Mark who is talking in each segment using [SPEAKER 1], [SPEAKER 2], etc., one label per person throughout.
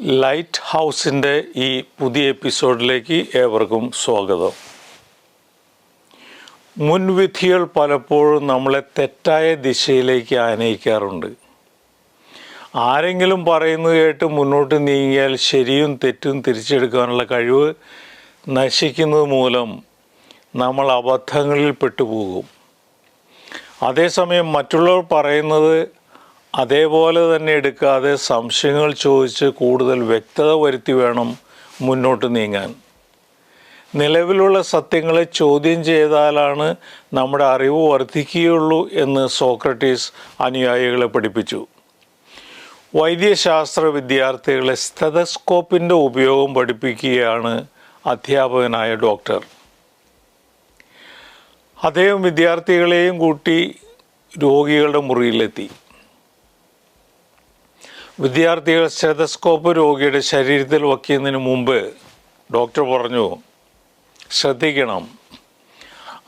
[SPEAKER 1] Light ഹൗസിന്റെ ഈ പുതിയ എപ്പിസോഡിലേക്ക് ഏവർക്കും സ്വാഗതം. മുൻവിധികൾ പലപ്പോഴും നമ്മളെ തെറ്റായ ദിശയിലേക്ക് ആനയിക്കാറുണ്ട്. ആരെങ്കിലും പറയുന്നത് കേട്ട് മുന്നോട്ട് നീങ്ങിയാൽ ശരിയും തെറ്റും തിരിച്ചെടുക്കാനുള്ള കഴിവ് നശിക്കുന്നത് മൂലം നമ്മൾ അബദ്ധങ്ങളിൽ പെട്ടുപോകും. അതേസമയം മറ്റുള്ളവർ പറയുന്നത് അതേപോലെ തന്നെ എടുക്കാതെ സംശയങ്ങൾ ചോദിച്ച് കൂടുതൽ വ്യക്തത വരുത്തി വേണം മുന്നോട്ട് നീങ്ങാൻ. നിലവിലുള്ള സത്യങ്ങളെ ചോദ്യം ചെയ്താലാണ് നമ്മുടെ അറിവ് വർദ്ധിക്കുകയുള്ളൂ എന്ന് സോക്രട്ടീസ് അനുയായികളെ പഠിപ്പിച്ചു. വൈദ്യശാസ്ത്ര വിദ്യാർത്ഥികളെ സ്റ്റെതസ്കോപ്പിന്റെ ഉപയോഗം പഠിപ്പിക്കുകയാണ് അധ്യാപകനായ ഡോക്ടർ. അദ്ദേഹം വിദ്യാർത്ഥികളെയും കൂട്ടി രോഗികളുടെ മുറിയിലെത്തി. വിദ്യാർത്ഥികൾ സ്റ്റെതസ്കോപ്പ് രോഗിയുടെ ശരീരത്തിൽ വയ്ക്കുന്നതിന് മുമ്പ് ഡോക്ടർ പറഞ്ഞു ശ്രദ്ധിക്കണം.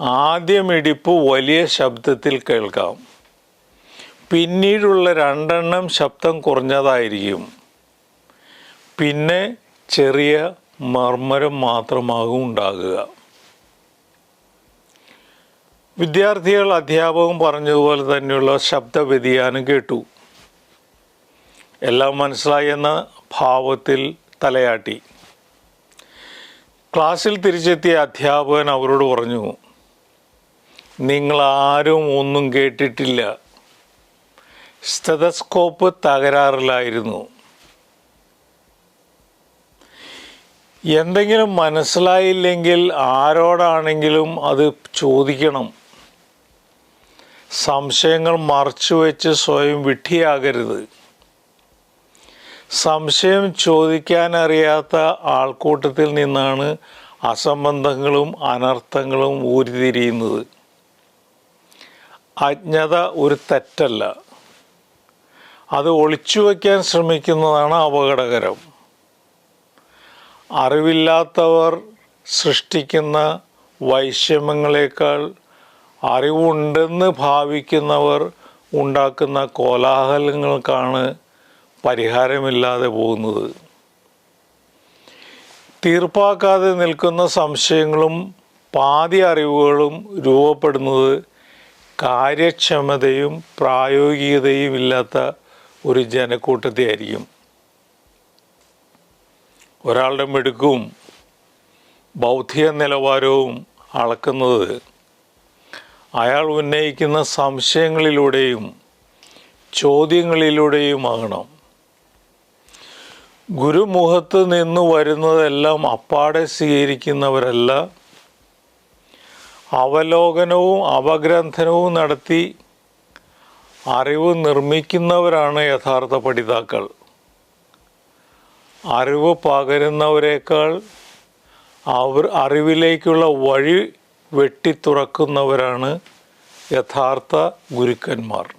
[SPEAKER 1] ആദ്യം ഇടിപ്പ് വലിയ ശബ്ദത്തിൽ കേൾക്കാം. പിന്നീടുള്ള രണ്ടെണ്ണം ശബ്ദം കുറഞ്ഞതായിരിക്കും. പിന്നെ ചെറിയ മർമ്മരം മാത്രമാകും ഉണ്ടാകുക. വിദ്യാർത്ഥികൾ അധ്യാപകം പറഞ്ഞതുപോലെ തന്നെയുള്ള ശബ്ദ വ്യതിയാനം കേട്ടു. എല്ലാം മനസ്സിലായി എന്ന ഭാവത്തിൽ തലയാട്ടി. ക്ലാസ്സിൽ തിരിച്ചെത്തിയ അധ്യാപകൻ അവരോട് പറഞ്ഞു നിങ്ങൾ ആരും ഒന്നും കേട്ടിട്ടില്ല. സ്റ്റെതസ്കോപ്പ് തകരാറിലായിരുന്നു. എന്തെങ്കിലും മനസ്സിലായില്ലെങ്കിൽ ആരോടാണെങ്കിലും അത് ചോദിക്കണം. സംശയങ്ങൾ മറച്ചുവെച്ച് സ്വയം വിഡ്ഢിയാകരുത്. സംശയം ചോദിക്കാനറിയാത്ത ആൾക്കൂട്ടത്തിൽ നിന്നാണ് അസംബന്ധങ്ങളും അനർത്ഥങ്ങളും ഊരിതിരിയുന്നത്. അജ്ഞത ഒരു തെറ്റല്ല. അത് ഒളിച്ചു വയ്ക്കാൻ ശ്രമിക്കുന്നതാണ് അപകടകരം. അറിവില്ലാത്തവർ സൃഷ്ടിക്കുന്ന വൈഷമ്യങ്ങളെക്കാൾ അറിവുണ്ടെന്ന് ഭാവിക്കുന്നവർ ഉണ്ടാക്കുന്ന കോലാഹലങ്ങൾക്കാണ് പരിഹാരമില്ലാതെ പോകുന്നത്. തീർപ്പാക്കാതെ നിൽക്കുന്ന സംശയങ്ങളും പാതി അറിവുകളും രൂപപ്പെടുന്നത് കാര്യക്ഷമതയും പ്രായോഗികതയും ഇല്ലാത്ത ഒരു ജനക്കൂട്ടത്തെ ആയിരിക്കും. ഒരാളുടെ മിടുക്കും ബൗദ്ധിക നിലവാരവും അളക്കുന്നത് അയാൾ ഉന്നയിക്കുന്ന സംശയങ്ങളിലൂടെയും ചോദ്യങ്ങളിലൂടെയുമാകണം. ഗുരുമുഖത്ത് നിന്ന് വരുന്നതെല്ലാം അപ്പാടെ സ്വീകരിക്കുന്നവരല്ല. അവലോകനവും അവഗ്രന്ഥനവും നടത്തി അറിവ് നിർമ്മിക്കുന്നവരാണ് യഥാർത്ഥ പഠിതാക്കൾ. അറിവ് പകരുന്നവരെക്കാൾ അവർ അറിവിലേക്കുള്ള വഴി വെട്ടിത്തുറക്കുന്നവരാണ് യഥാർത്ഥ ഗുരുക്കന്മാർ.